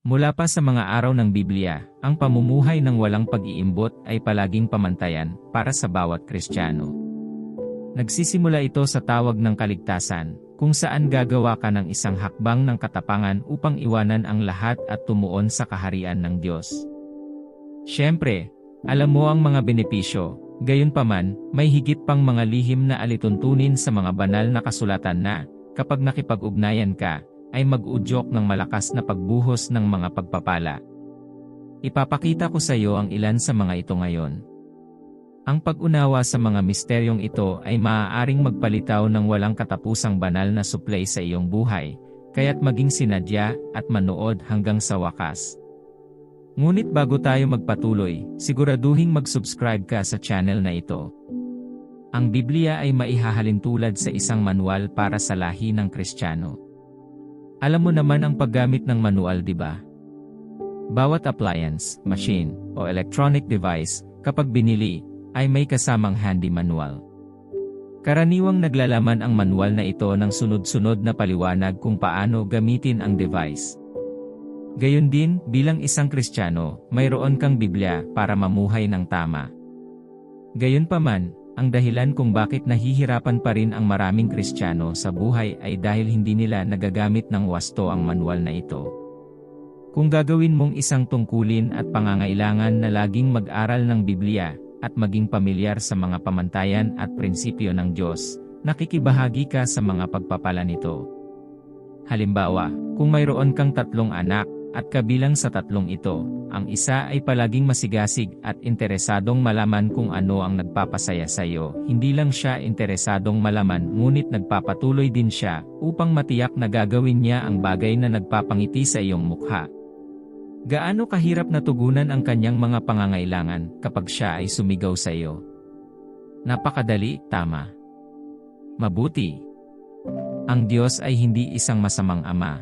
Mula pa sa mga araw ng Biblia, ang pamumuhay ng walang pag-iimbot ay palaging pamantayan para sa bawat Kristiyano. Nagsisimula ito sa tawag ng kaligtasan, kung saan gagawa ka ng isang hakbang ng katapangan upang iwanan ang lahat at tumuon sa kaharian ng Diyos. Siyempre, alam mo ang mga benepisyo, gayunpaman, may higit pang mga lihim na alituntunin sa mga banal na kasulatan na, kapag nakipag-ugnayan ka, ay mag-udyok ng malakas na pagbuhos ng mga pagpapala. Ipapakita ko sa iyo ang ilan sa mga ito ngayon. Ang pag-unawa sa mga misteryong ito ay maaaring magpalitaw ng walang katapusang banal na suplay sa iyong buhay, kaya't maging sinadya at manood hanggang sa wakas. Ngunit bago tayo magpatuloy, siguraduhing mag-subscribe ka sa channel na ito. Ang Biblia ay maihahalin tulad sa isang manual para sa lahi ng Kristiyano. Alam mo naman ang paggamit ng manual di ba? Bawat appliance, machine, o electronic device, kapag binili, ay may kasamang handy manual. Karaniwang naglalaman ang manual na ito ng sunod-sunod na paliwanag kung paano gamitin ang device. Gayon din, bilang isang Kristiyano, mayroon kang Biblia para mamuhay ng tama. Gayunpaman, ang dahilan kung bakit nahihirapan pa rin ang maraming Kristiyano sa buhay ay dahil hindi nila nagagamit ng wasto ang manual na ito. Kung gagawin mong isang tungkulin at pangangailangan na laging mag-aral ng Biblia, at maging pamilyar sa mga pamantayan at prinsipyo ng Diyos, nakikibahagi ka sa mga pagpapala nito. Halimbawa, kung mayroon kang tatlong anak, at kabilang sa tatlong ito, ang isa ay palaging masigasig at interesadong malaman kung ano ang nagpapasaya sa iyo. Hindi lang siya interesadong malaman ngunit nagpapatuloy din siya upang matiyak na gagawin niya ang bagay na nagpapangiti sa iyong mukha. Gaano kahirap na tugunan ang kanyang mga pangangailangan kapag siya ay sumigaw sa iyo? Napakadali, tama. Mabuti. Ang Diyos ay hindi isang masamang ama,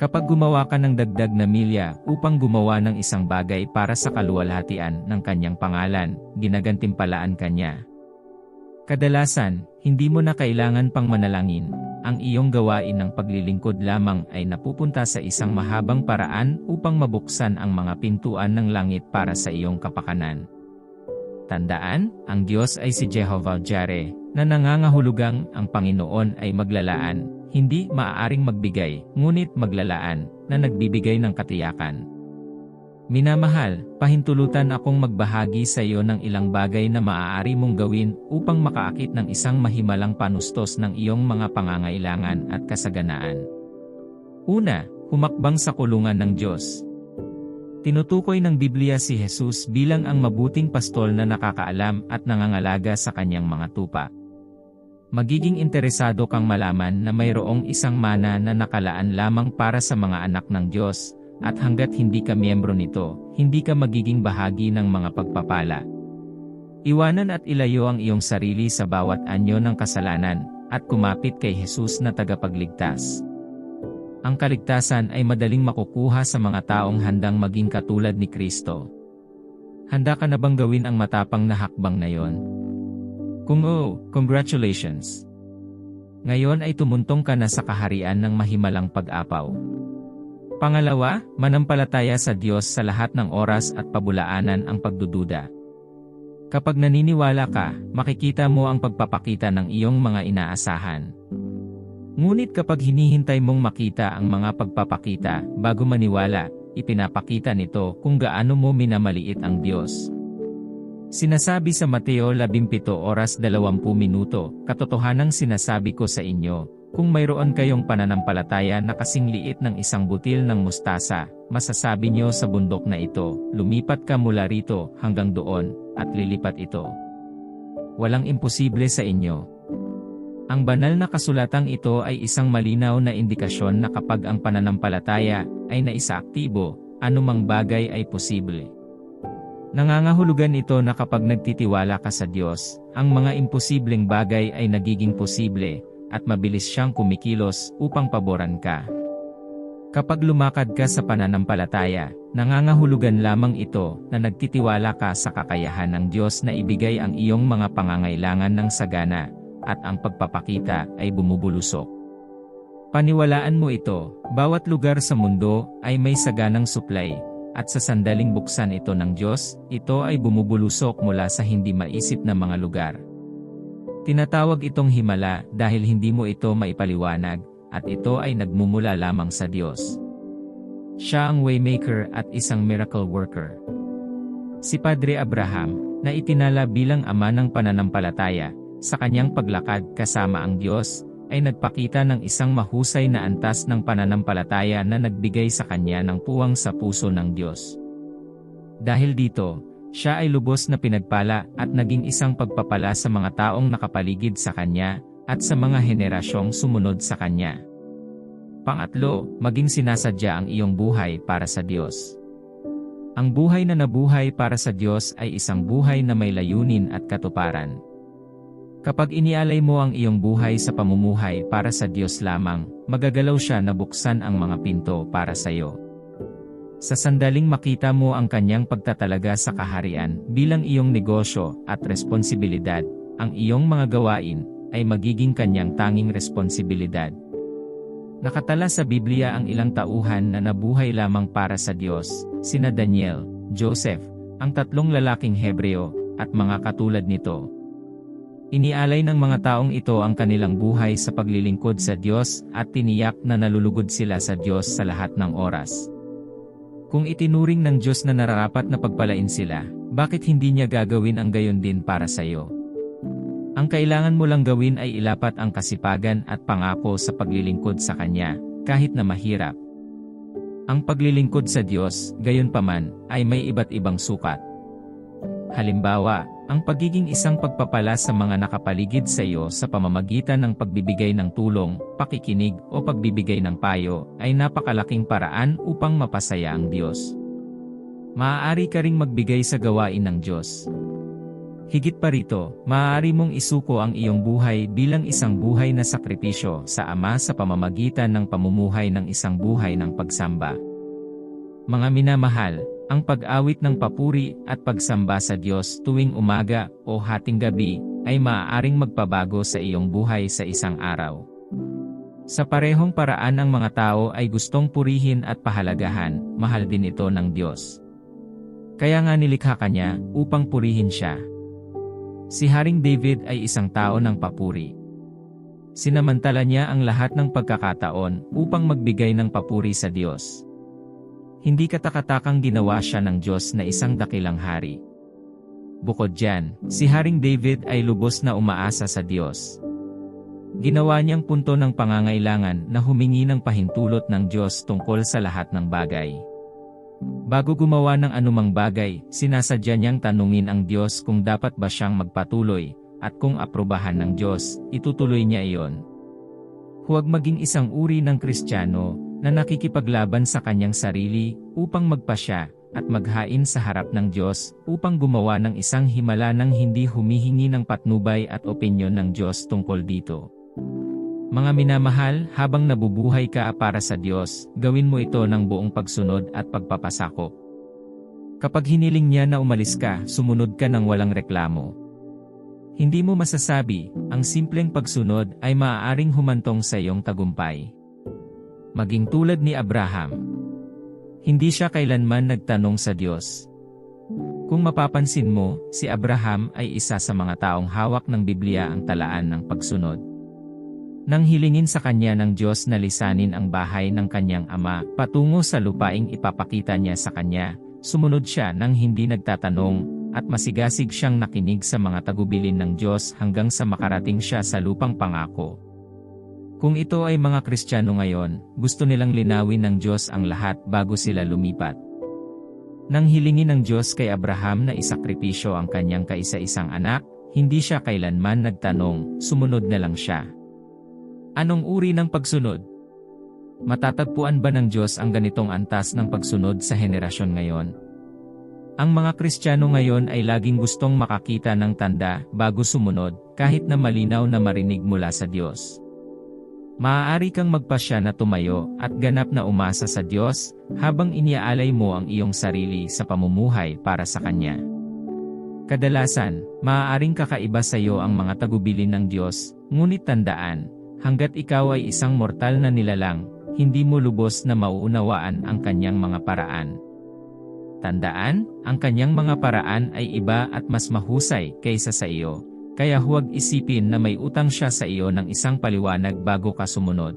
Kapag gumawa ka ng dagdag na milya upang gumawa ng isang bagay para sa kaluwalhatian ng kanyang pangalan, ginagantimpalaan kanya. Kadalasan, hindi mo na kailangan pang manalangin. Ang iyong gawain ng paglilingkod lamang ay napupunta sa isang mahabang paraan upang mabuksan ang mga pintuan ng langit para sa iyong kapakanan. Tandaan, ang Diyos ay si Jehovah Jireh, na nangangahulugang ang Panginoon ay maglalaan, hindi maaaring magbigay, ngunit maglalaan, na nagbibigay ng katiyakan. Minamahal, pahintulutan akong magbahagi sa iyo ng ilang bagay na maaari mong gawin upang makaakit ng isang mahimalang panustos ng iyong mga pangangailangan at kasaganaan. Una, humakbang sa kulungan ng Diyos. Tinutukoy ng Biblia si Jesus bilang ang mabuting pastol na nakakaalam at nangangalaga sa kanyang mga tupa magiging interesado kang malaman na mayroong isang mana na nakalaan lamang para sa mga anak ng Diyos, at hanggat hindi ka miyembro nito, hindi ka magiging bahagi ng mga pagpapala. Iwanan at ilayo ang iyong sarili sa bawat anyo ng kasalanan, at kumapit kay Jesus na tagapagligtas. Ang kaligtasan ay madaling makukuha sa mga taong handang maging katulad ni Kristo. Handa ka na bang gawin ang matapang na hakbang na yon? Kung oo, congratulations! Ngayon ay tumuntong ka na sa kaharian ng mahimalang pag-apaw. Pangalawa, manampalataya sa Diyos sa lahat ng oras at pabulaanan ang pagdududa. Kapag naniniwala ka, makikita mo ang pagpapakita ng iyong mga inaasahan. Ngunit kapag hinihintay mong makita ang mga pagpapakita bago maniwala, ipinapakita nito kung gaano mo minamaliit ang Diyos. Sinasabi sa Mateo 17 oras 20 minuto, katotohanang sinasabi ko sa inyo, kung mayroon kayong pananampalataya na kasing liit ng isang butil ng mustasa, masasabi niyo sa bundok na ito, lumipat ka mula rito hanggang doon, at lilipat ito. Walang imposible sa inyo. Ang banal na kasulatang ito ay isang malinaw na indikasyon na kapag ang pananampalataya ay naisaaktibo, anumang bagay ay posible. Nangangahulugan ito na kapag nagtitiwala ka sa Diyos, ang mga imposibleng bagay ay nagiging posible, at mabilis siyang kumikilos upang paboran ka. Kapag lumakad ka sa pananampalataya, nangangahulugan lamang ito na nagtitiwala ka sa kakayahan ng Diyos na ibigay ang iyong mga pangangailangan ng sagana, at ang pagpapakita ay bumubulusok. Paniwalaan mo ito, bawat lugar sa mundo ay may saganang supply, at sa sandaling buksan ito ng Diyos, ito ay bumubulusok mula sa hindi maisip na mga lugar. Tinatawag itong himala dahil hindi mo ito maipaliwanag, at ito ay nagmumula lamang sa Diyos. Siya ang waymaker at isang miracle worker. Si Padre Abraham, na itinala bilang ama ng pananampalataya, sa kanyang paglakad kasama ang Diyos, ay nagpakita ng isang mahusay na antas ng pananampalataya na nagbigay sa kanya ng puwang sa puso ng Diyos. Dahil dito, siya ay lubos na pinagpala at naging isang pagpapala sa mga taong nakapaligid sa kanya at sa mga henerasyong sumunod sa kanya. Pangatlo, maging sinasadya ang iyong buhay para sa Diyos. Ang buhay na nabuhay para sa Diyos ay isang buhay na may layunin at katuparan. Kapag inialay mo ang iyong buhay sa pamumuhay para sa Diyos lamang, magagalaw siya na buksan ang mga pinto para sa iyo. Sa sandaling makita mo ang kanyang pagtatalaga sa kaharian bilang iyong negosyo at responsibilidad, ang iyong mga gawain ay magiging kanyang tanging responsibilidad. Nakatala sa Biblia ang ilang tauhan na nabuhay lamang para sa Diyos, sina Daniel, Joseph, ang tatlong lalaking Hebreo, at mga katulad nito. Inialay ng mga taong ito ang kanilang buhay sa paglilingkod sa Diyos at tiniyak na nalulugod sila sa Diyos sa lahat ng oras. Kung itinuring ng Diyos na nararapat na pagpalain sila, bakit hindi niya gagawin ang gayon din para sa iyo? Ang kailangan mo lang gawin ay ilapat ang kasipagan at pangako sa paglilingkod sa Kanya, kahit na mahirap. Ang paglilingkod sa Diyos, gayon paman, ay may iba't ibang sukat. Halimbawa, ang pagiging isang pagpapala sa mga nakapaligid sa iyo sa pamamagitan ng pagbibigay ng tulong, pakikinig o pagbibigay ng payo ay napakalaking paraan upang mapasaya ang Diyos. Maaari ka ring magbigay sa gawain ng Diyos. Higit pa rito, maaari mong isuko ang iyong buhay bilang isang buhay na sakripisyo sa Ama sa pamamagitan ng pamumuhay ng isang buhay ng pagsamba. Mga minamahal, ang pag-awit ng papuri at pagsamba sa Diyos tuwing umaga o hating gabi ay maaaring magpabago sa iyong buhay sa isang araw. Sa parehong paraan ang mga tao ay gustong purihin at pahalagahan, mahal din ito ng Diyos. Kaya nga nilikha kanya upang purihin siya. Si Haring David ay isang tao ng papuri. Sinamantala niya ang lahat ng pagkakataon upang magbigay ng papuri sa Diyos. Hindi katakatakang ginawa siya ng Diyos na isang dakilang hari. Bukod dyan, si Haring David ay lubos na umaasa sa Diyos. Ginawa niyang punto ng pangangailangan na humingi ng pahintulot ng Diyos tungkol sa lahat ng bagay. Bago gumawa ng anumang bagay, sinasadya niyang tanungin ang Diyos kung dapat ba siyang magpatuloy, at kung aprobahan ng Diyos, itutuloy niya iyon. Huwag maging isang uri ng Kristiyano na nakikipaglaban sa kanyang sarili upang magpasya at maghain sa harap ng Diyos upang gumawa ng isang himala nang hindi humihingi ng patnubay at opinyon ng Diyos tungkol dito. Mga minamahal, habang nabubuhay ka para sa Diyos, gawin mo ito ng buong pagsunod at pagpapasakop. Kapag hiniling niya na umalis ka, sumunod ka ng walang reklamo. Hindi mo masasabi, ang simpleng pagsunod ay maaaring humantong sa iyong tagumpay. Maging tulad ni Abraham. Hindi siya kailanman nagtanong sa Diyos. Kung mapapansin mo, si Abraham ay isa sa mga taong hawak ng Biblia ang talaan ng pagsunod. Nang hilingin sa kanya ng Diyos na lisanin ang bahay ng kanyang ama patungo sa lupaing ipapakita niya sa kanya, sumunod siya nang hindi nagtatanong, at masigasig siyang nakinig sa mga tagubilin ng Diyos hanggang sa makarating siya sa lupang pangako. Kung ito ay mga Kristiyano ngayon, gusto nilang linawin ng Diyos ang lahat bago sila lumipat. Nang hilingin ng Diyos kay Abraham na isakripisyo ang kanyang kaisa-isang anak, hindi siya kailanman nagtanong, sumunod na lang siya. Anong uri ng pagsunod? Matatagpuan ba ng Diyos ang ganitong antas ng pagsunod sa henerasyon ngayon? Ang mga Kristiyano ngayon ay laging gustong makakita ng tanda bago sumunod, kahit na malinaw na marinig mula sa Diyos. Maaari kang magpasya na tumayo at ganap na umasa sa Diyos habang iniaalay mo ang iyong sarili sa pamumuhay para sa Kanya. Kadalasan, maaaring kakaiba sa iyo ang mga tagubilin ng Diyos, ngunit tandaan, hanggat ikaw ay isang mortal na nilalang, hindi mo lubos na mauunawaan ang kanyang mga paraan. Tandaan, ang kanyang mga paraan ay iba at mas mahusay kaysa sa iyo, kaya huwag isipin na may utang siya sa iyo ng isang paliwanag bago ka sumunod.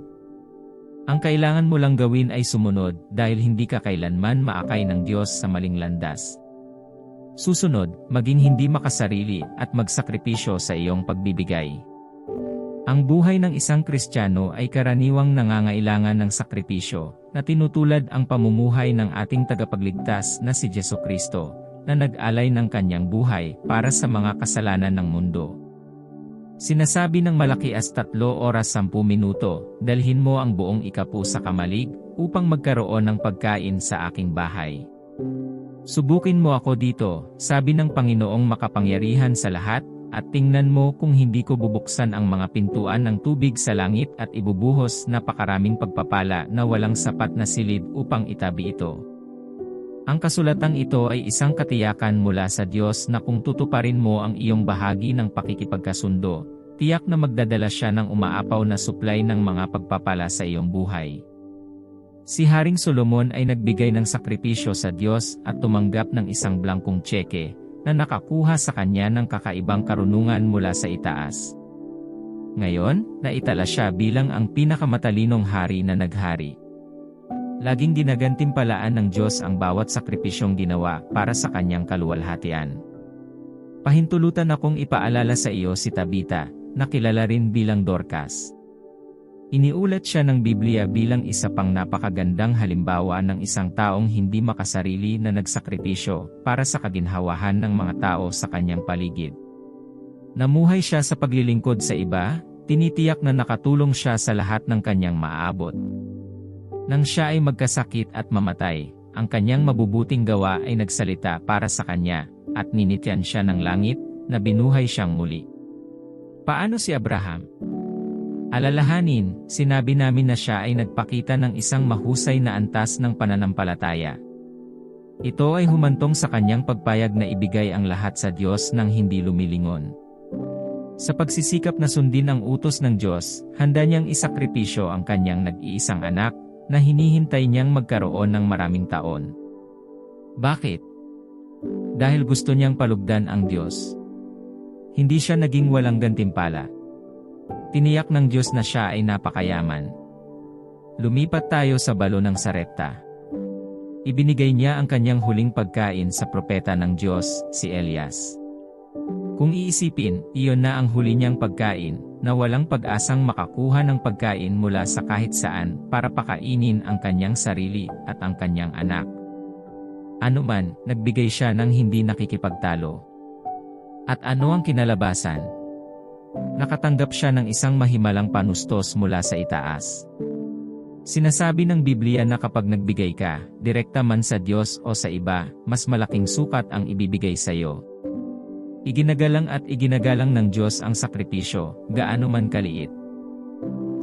Ang kailangan mo lang gawin ay sumunod dahil hindi ka kailanman maakay ng Diyos sa maling landas. Susunod, maging hindi makasarili at magsakripisyo sa iyong pagbibigay. Ang buhay ng isang Kristiyano ay karaniwang nangangailangan ng sakripisyo, na tinutulad ang pamumuhay ng ating tagapagligtas na si Jesu Kristo, na nag-alay ng kanyang buhay para sa mga kasalanan ng mundo. Sinasabi ng malaki as tatlo oras sampu minuto, dalhin mo ang buong ikapu sa kamalig, upang magkaroon ng pagkain sa aking bahay. Subukin mo ako dito, sabi ng Panginoong makapangyarihan sa lahat, at tingnan mo kung hindi ko bubuksan ang mga pintuan ng tubig sa langit at ibubuhos napakaraming pagpapala na walang sapat na silid upang itabi ito. Ang kasulatang ito ay isang katiyakan mula sa Diyos na kung tutuparin mo ang iyong bahagi ng pakikipagkasundo, tiyak na magdadala siya ng umaapaw na supply ng mga pagpapala sa iyong buhay. Si Haring Solomon ay nagbigay ng sakripisyo sa Diyos at tumanggap ng isang blangkong tseke na nakakuha sa kanya ng kakaibang karunungan mula sa itaas. Ngayon, naitala siya bilang ang pinakamatalinong hari na naghari. Laging ginagantimpalaan ng Diyos ang bawat sakripisyong ginawa para sa kanyang kaluwalhatian. Pahintulutan akong ipaalala sa iyo si Tabita, na kilala rin bilang Dorcas. Iniulat siya ng Biblia bilang isa pang napakagandang halimbawa ng isang taong hindi makasarili na nagsakripisyo para sa kaginhawahan ng mga tao sa kanyang paligid. Namuhay siya sa paglilingkod sa iba, tinitiyak na nakatulong siya sa lahat ng kanyang maaabot. Nang siya ay magkasakit at mamatay, ang kanyang mabubuting gawa ay nagsalita para sa kanya, at ninityan siya ng langit, na binuhay siyang muli. Paano si Abraham? Alalahanin, sinabi namin na siya ay nagpakita ng isang mahusay na antas ng pananampalataya. Ito ay humantong sa kanyang pagpayag na ibigay ang lahat sa Diyos nang hindi lumilingon. Sa pagsisikap na sundin ang utos ng Diyos, handa niyang isakripisyo ang kanyang nag-iisang anak, na hinihintay niyang magkaroon ng maraming taon. Bakit? Dahil gusto niyang palugdan ang Diyos. Hindi siya naging walang gantimpala. Tiniyak ng Diyos na siya ay napakayaman. Lumipat tayo sa balo ng Sarepta. Ibinigay niya ang kanyang huling pagkain sa propeta ng Diyos, si Elias. Kung iisipin, iyon na ang huli niyang pagkain, na walang pag-asang makakuha ng pagkain mula sa kahit saan para pakainin ang kanyang sarili at ang kanyang anak. Ano man, nagbigay siya ng hindi nakikipagtalo. At ano ang kinalabasan? Nakatanggap siya ng isang mahimalang panustos mula sa itaas. Sinasabi ng Biblia na kapag nagbigay ka, direkta man sa Diyos o sa iba, mas malaking sukat ang ibibigay sa iyo. Iginagalang at iginagalang ng Diyos ang sakripisyo, gaano man kaliit.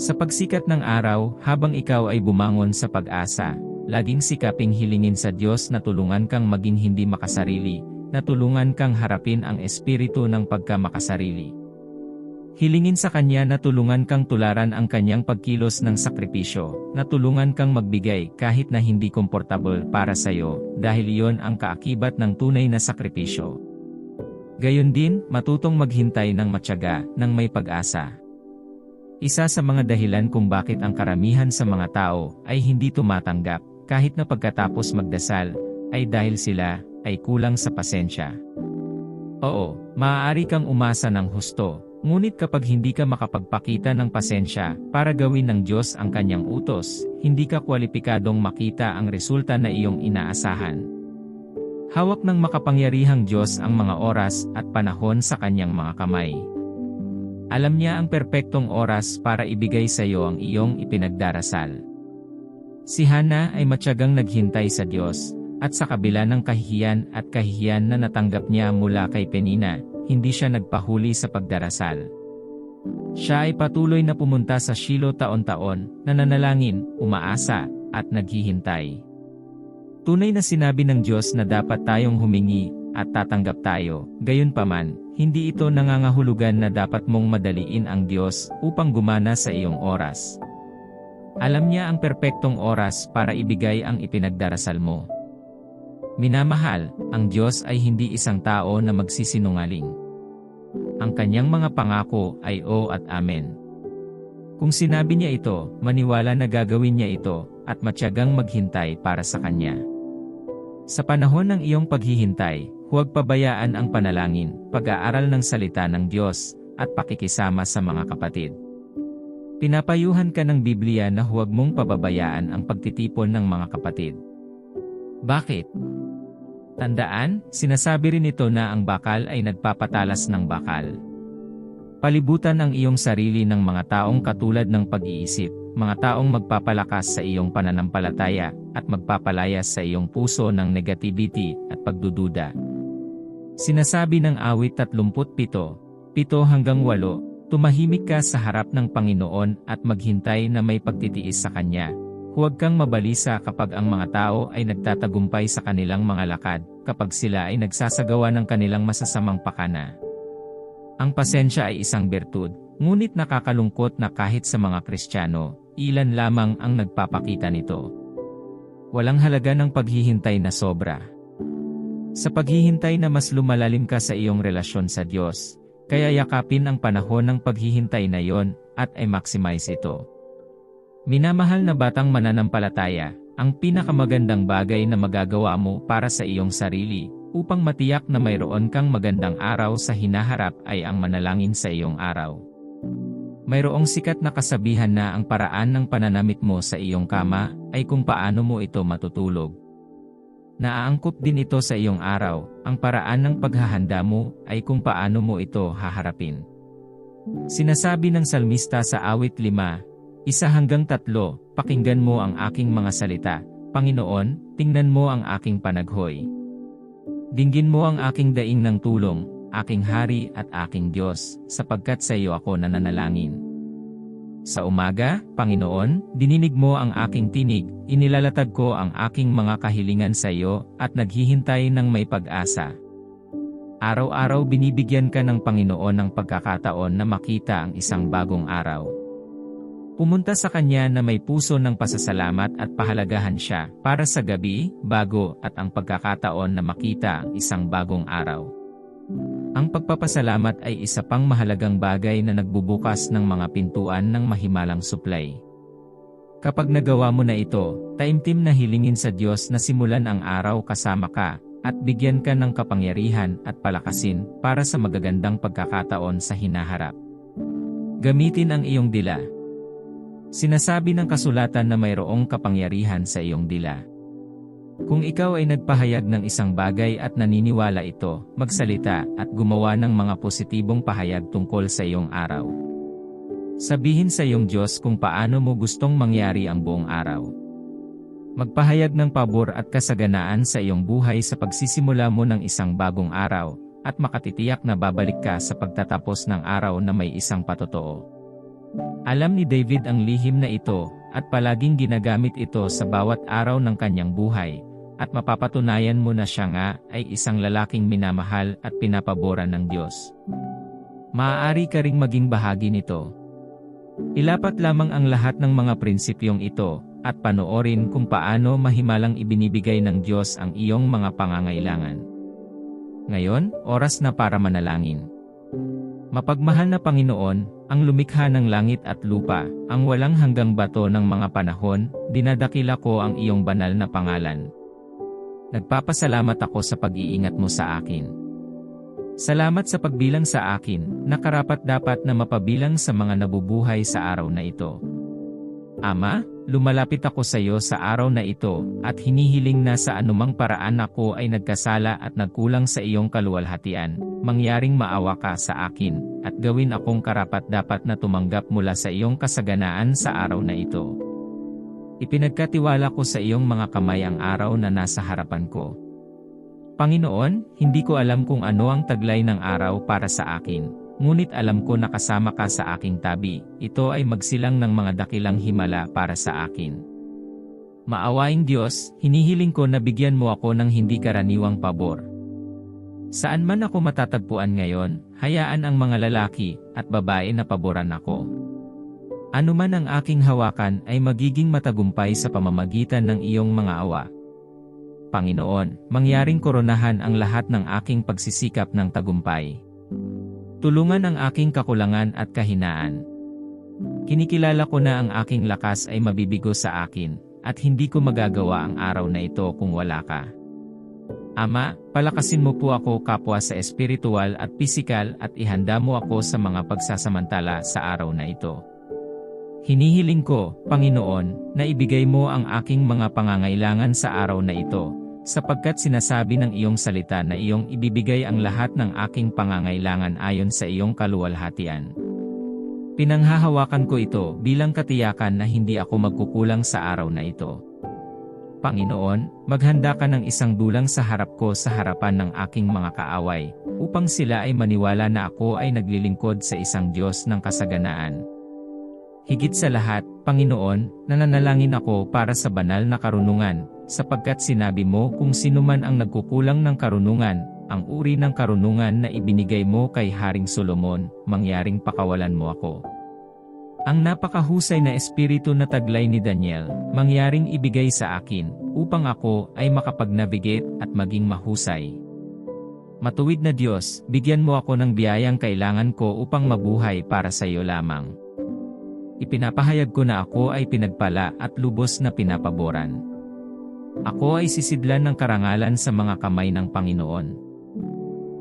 Sa pagsikat ng araw, habang ikaw ay bumangon sa pag-asa, laging sikaping hilingin sa Diyos na tulungan kang maging hindi makasarili, na tulungan kang harapin ang espiritu ng pagkamakasarili. Hilingin sa Kanya na tulungan kang tularan ang Kanyang pagkilos ng sakripisyo, na tulungan kang magbigay kahit na hindi komportable para sa iyo, dahil iyon ang kaakibat ng tunay na sakripisyo. Gayon din, matutong maghintay ng matyaga, ng may pag-asa. Isa sa mga dahilan kung bakit ang karamihan sa mga tao ay hindi tumatanggap, kahit na pagkatapos magdasal, ay dahil sila ay kulang sa pasensya. Oo, maaari kang umasa ng husto, ngunit kapag hindi ka makapagpakita ng pasensya para gawin ng Diyos ang kanyang utos, hindi ka kwalipikadong makita ang resulta na iyong inaasahan. Hawak ng makapangyarihang Diyos ang mga oras at panahon sa kanyang mga kamay. Alam niya ang perpektong oras para ibigay sa iyo ang iyong ipinagdarasal. Si Hana ay matyagang naghintay sa Diyos, at sa kabila ng kahihiyan at kahihiyan na natanggap niya mula kay Penina, hindi siya nagpahuli sa pagdarasal. Siya ay patuloy na pumunta sa Shilo taon-taon, nananalangin, umaasa, at naghihintay. Tunay na sinabi ng Diyos na dapat tayong humingi, at tatanggap tayo. Gayunpaman, hindi ito nangangahulugan na dapat mong madaliin ang Diyos upang gumana sa iyong oras. Alam niya ang perpektong oras para ibigay ang ipinagdarasal mo. Minamahal, ang Diyos ay hindi isang tao na magsisinungaling. Ang kanyang mga pangako ay o at amen. Kung sinabi niya ito, maniwala na gagawin niya ito, at matyagang maghintay para sa kanya. Sa panahon ng iyong paghihintay, huwag pabayaan ang panalangin, pag-aaral ng salita ng Diyos, at pakikisama sa mga kapatid. Pinapayuhan ka ng Biblia na huwag mong pababayaan ang pagtitipon ng mga kapatid. Bakit? Tandaan, sinasabi rin ito na ang bakal ay nagpapatalas ng bakal. Palibutan ang iyong sarili ng mga taong katulad ng pag-iisip, mga taong magpapalakas sa iyong pananampalataya, at magpapalayas sa iyong puso ng negativity at pagdududa. Sinasabi ng awit 37, 7 hanggang 8, Tumahimik ka sa harap ng Panginoon at maghintay na may pagtitiis sa Kanya. Huwag kang mabalisa kapag ang mga tao ay nagtatagumpay sa kanilang mga lakad, kapag sila ay nagsasagawa ng kanilang masasamang pakana. Ang pasensya ay isang bertud, ngunit nakakalungkot na kahit sa mga Kristiyano, ilan lamang ang nagpapakita nito. Walang halaga ng paghihintay na sobra. Sa paghihintay na mas lumalalim ka sa iyong relasyon sa Diyos, kaya yakapin ang panahon ng paghihintay na yon at ay maximize ito. Minamahal na batang mananampalataya, ang pinakamagandang bagay na magagawa mo para sa iyong sarili upang matiyak na mayroon kang magandang araw sa hinaharap ay ang manalangin sa iyong araw. Mayroong sikat na kasabihan na ang paraan ng pananamit mo sa iyong kama ay kung paano mo ito matutulog. Naaangkop din ito sa iyong araw, ang paraan ng paghahanda mo ay kung paano mo ito haharapin. Sinasabi ng salmista sa awit 5, isa hanggang tatlo, pakinggan mo ang aking mga salita, Panginoon, tingnan mo ang aking panaghoy. Dinggin mo ang aking daing ng tulong, aking hari at aking Diyos, sapagkat sa iyo ako nananalangin. Sa umaga, Panginoon, dininig mo ang aking tinig, inilalatag ko ang aking mga kahilingan sa iyo, at naghihintay ng may pag-asa. Araw-araw binibigyan ka ng Panginoon ng pagkakataon na makita ang isang bagong araw. Pumunta sa Kanya na may puso ng pasasalamat at pahalagahan siya para sa gabi, bago at ang pagkakataon na makita ang isang bagong araw. Ang pagpapasalamat ay isa pang mahalagang bagay na nagbubukas ng mga pintuan ng mahimalang supply. Kapag nagawa mo na ito, taimtim na hilingin sa Diyos na simulan ang araw kasama ka, at bigyan ka ng kapangyarihan at palakasin para sa magagandang pagkakataon sa hinaharap. Gamitin ang iyong dila. Sinasabi ng kasulatan na mayroong kapangyarihan sa iyong dila. Kung ikaw ay nagpahayag ng isang bagay at naniniwala ito, magsalita at gumawa ng mga positibong pahayag tungkol sa iyong araw. Sabihin sa iyong Diyos kung paano mo gustong mangyari ang buong araw. Magpahayag ng pabor at kasaganaan sa iyong buhay sa pagsisimula mo ng isang bagong araw, at makatitiyak na babalik ka sa pagtatapos ng araw na may isang patotoo. Alam ni David ang lihim na ito, at palaging ginagamit ito sa bawat araw ng kanyang buhay, at mapapatunayan mo na siya nga ay isang lalaking minamahal at pinapaboran ng Diyos. Maaari ka ring maging bahagi nito. Ilapat lamang ang lahat ng mga prinsipyong ito, at panoorin kung paano mahimalang ibinibigay ng Diyos ang iyong mga pangangailangan. Ngayon, oras na para manalangin. Mapagmahal na Panginoon, ang lumikha ng langit at lupa, ang walang hanggang bato ng mga panahon, dinadakila ko ang iyong banal na pangalan. Nagpapasalamat ako sa pag-iingat mo sa akin. Salamat sa pagbilang sa akin, na karapat dapat na mapabilang sa mga nabubuhay sa araw na ito. Ama, lumalapit ako sa iyo sa araw na ito, at hinihiling na sa anumang paraan ako ay nagkasala at nagkulang sa iyong kaluwalhatian, mangyaring maawa ka sa akin, at gawin akong karapat dapat na tumanggap mula sa iyong kasaganaan sa araw na ito. Ipinagkatiwala ko sa iyong mga kamay ang araw na nasa harapan ko. Panginoon, hindi ko alam kung ano ang taglay ng araw para sa akin, ngunit alam ko na kasama ka sa aking tabi, ito ay magsilang ng mga dakilang himala para sa akin. Maawaing Diyos, hinihiling ko na bigyan mo ako ng hindi karaniwang pabor. Saan man ako matatagpuan ngayon, hayaan ang mga lalaki at babae na paboran ako. Ano man ang aking hawakan ay magiging matagumpay sa pamamagitan ng iyong mga awa. Panginoon, mangyaring koronahan ang lahat ng aking pagsisikap ng tagumpay. Tulungan ang aking kakulangan at kahinaan. Kinikilala ko na ang aking lakas ay mabibigo sa akin, at hindi ko magagawa ang araw na ito kung wala ka. Ama, palakasin mo po ako kapwa sa espiritual at pisikal at ihanda mo ako sa mga pagsasamantala sa araw na ito. Hinihiling ko, Panginoon, na ibigay mo ang aking mga pangangailangan sa araw na ito, sapagkat sinasabi ng iyong salita na iyong ibibigay ang lahat ng aking pangangailangan ayon sa iyong kaluwalhatian. Pinanghahawakan ko ito bilang katiyakan na hindi ako magkukulang sa araw na ito. Panginoon, maghanda ka ng isang dulang sa harap ko sa harapan ng aking mga kaaway, upang sila ay maniwala na ako ay naglilingkod sa isang Diyos ng kasaganaan. Higit sa lahat, Panginoon, nananalangin ako para sa banal na karunungan, sapagkat sinabi mo kung sino man ang nagkukulang ng karunungan, ang uri ng karunungan na ibinigay mo kay Haring Solomon, mangyaring pakawalan mo ako. Ang napakahusay na espiritu na taglay ni Daniel, mangyaring ibigay sa akin, upang ako ay makapag-navigate at maging mahusay. Matuwid na Diyos, bigyan mo ako ng biyayang kailangan ko upang mabuhay para sa iyo lamang. Ipinapahayag ko na ako ay pinagpala at lubos na pinapaboran. Ako ay sisidlan ng karangalan sa mga kamay ng Panginoon.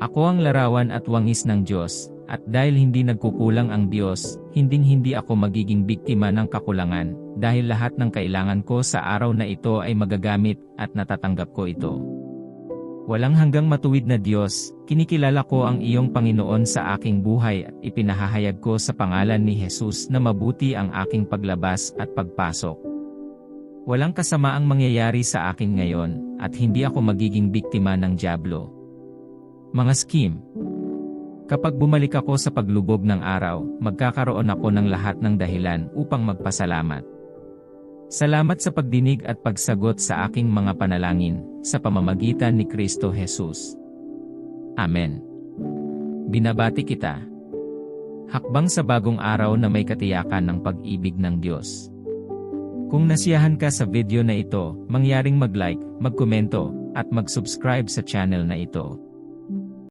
Ako ang larawan at wangis ng Diyos, at dahil hindi nagkukulang ang Diyos, hinding-hindi ako magiging biktima ng kakulangan, dahil lahat ng kailangan ko sa araw na ito ay magagamit at natatanggap ko ito. Walang hanggang matuwid na Diyos, kinikilala ko ang iyong Panginoon sa aking buhay at ipinahahayag ko sa pangalan ni Jesus na mabuti ang aking paglabas at pagpasok. Walang kasamaang mangyayari sa akin ngayon, at hindi ako magiging biktima ng Diablo. Mga scheme Kapag bumalik ako sa paglubog ng araw, magkakaroon ako ng lahat ng dahilan upang magpasalamat. Salamat sa pagdinig at pagsagot sa aking mga panalangin, sa pamamagitan ni Kristo Jesus. Amen. Binabati kita. Hakbang sa bagong araw na may katiyakan ng pag-ibig ng Diyos. Kung nasiyahan ka sa video na ito, mangyaring mag-like, magkomento, at mag-subscribe sa channel na ito.